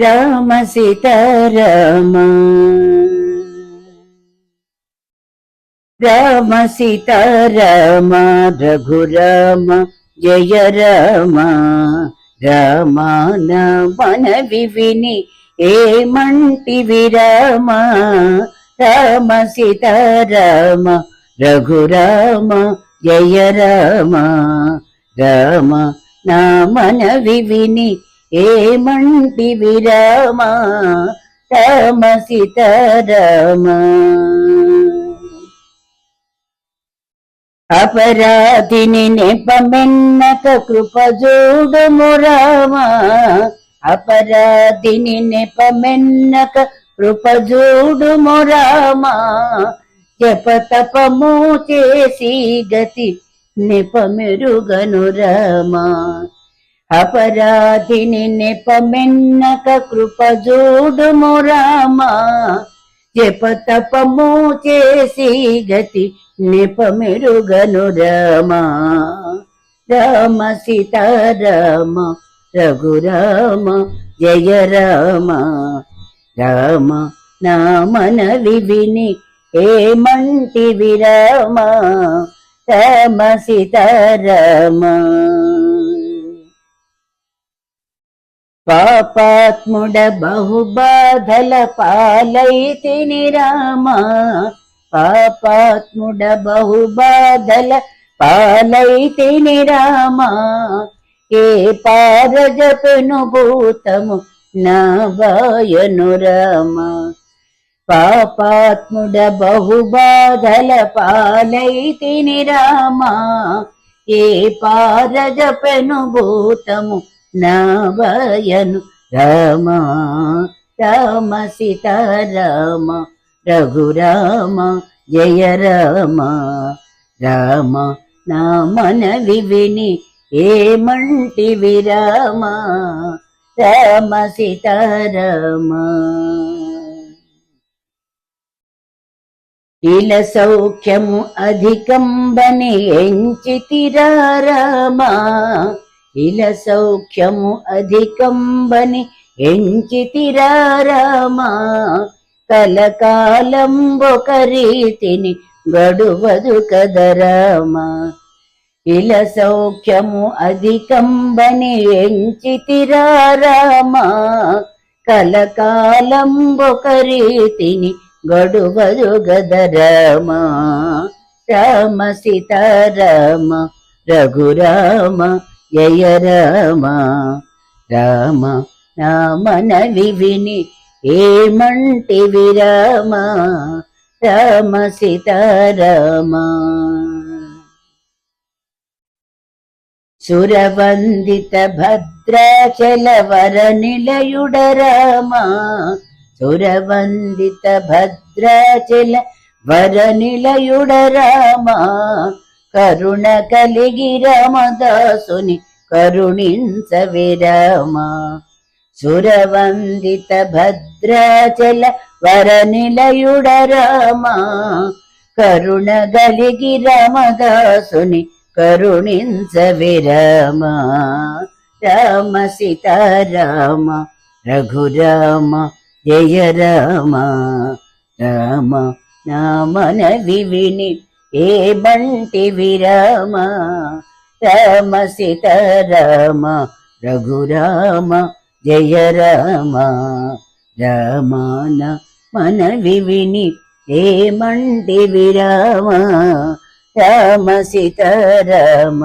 రామ సీతారామ రామ. సీతారామ రఘురామ జయ రామ. రామాన మనవి విని ఏమంటి విరామ? రామ సీతారామ రఘురామ జయ రామ. రామ నా మనవి విని ఏమంటి విరామ? రామ. సీతారామ అపరాధిని నెపమెన్నక కృప చూడుము రామ అపరాధిని నెపమెన్నక కృప చూడుము రామ జప తపము చేసి గతి నిపమెరుగను రామ. అపరాధిని నెపమెన్నక కృప చూడుము రామ జప తపము చేసి గతి నెపమెరుగను రామా. రామ సీతారామ రఘురామ జయ రామ. రామ నా మనవి విని ఏమంటి విరామ? రామ సీతారామ. పాపాత్ముడ బహుబాధల పాలైతిని రామ. పాపాత్ముడ బహుబాధల పాలైతిని రామ. ఏ పారజపను భూతము నా వాయను రామ. పాపాత్ముడ బహుబాధల పాలైతిని రామ. ఏ పారజపను భూతము నావయను రామ రామ సీతారామ రఘురామ జయ రామ. రామ నా మనవి విని ఏమంటి విరామ? రామ సీతారామ. ఇల సౌఖ్యము అధికంబని ఎంచితిరా రామా. ఇల సౌఖ్యము అధికంబని ఎంచితిరారామా. కలకాలం ఒక రీతిని గడువదు కదరామా. ఇల సౌఖ్యము అధికంబని ఎంచితిరారామా. కలకాలం ఒక రీతిని గడువదు గదరామా. రామ సీతారామ రఘురామ జయ రామ రామ నా మనవి విని ఏమంటి విరామ రామ సీతారామ. సురవందిత భద్రాచల వర నిలయుడ రామ సురవందిత భద్రాచల వర నిలయుడ రామ కరుణ కలిగి రమదాసుని కరుణించవిరమ సురవందిత భద్రాచల వరనిలయుడ రామ. కరుణ కలిగి రమదాసుని కరుణించవిరమ రామ. సీతారామ రఘురామ జయ రామ రామ నామన వివిని ఏ బంటి విరామ? రామ సీతారామ రఘురామ జయ రామ. రామాన మనవి విని ఏమంటి విరామ? రామ సీతారామ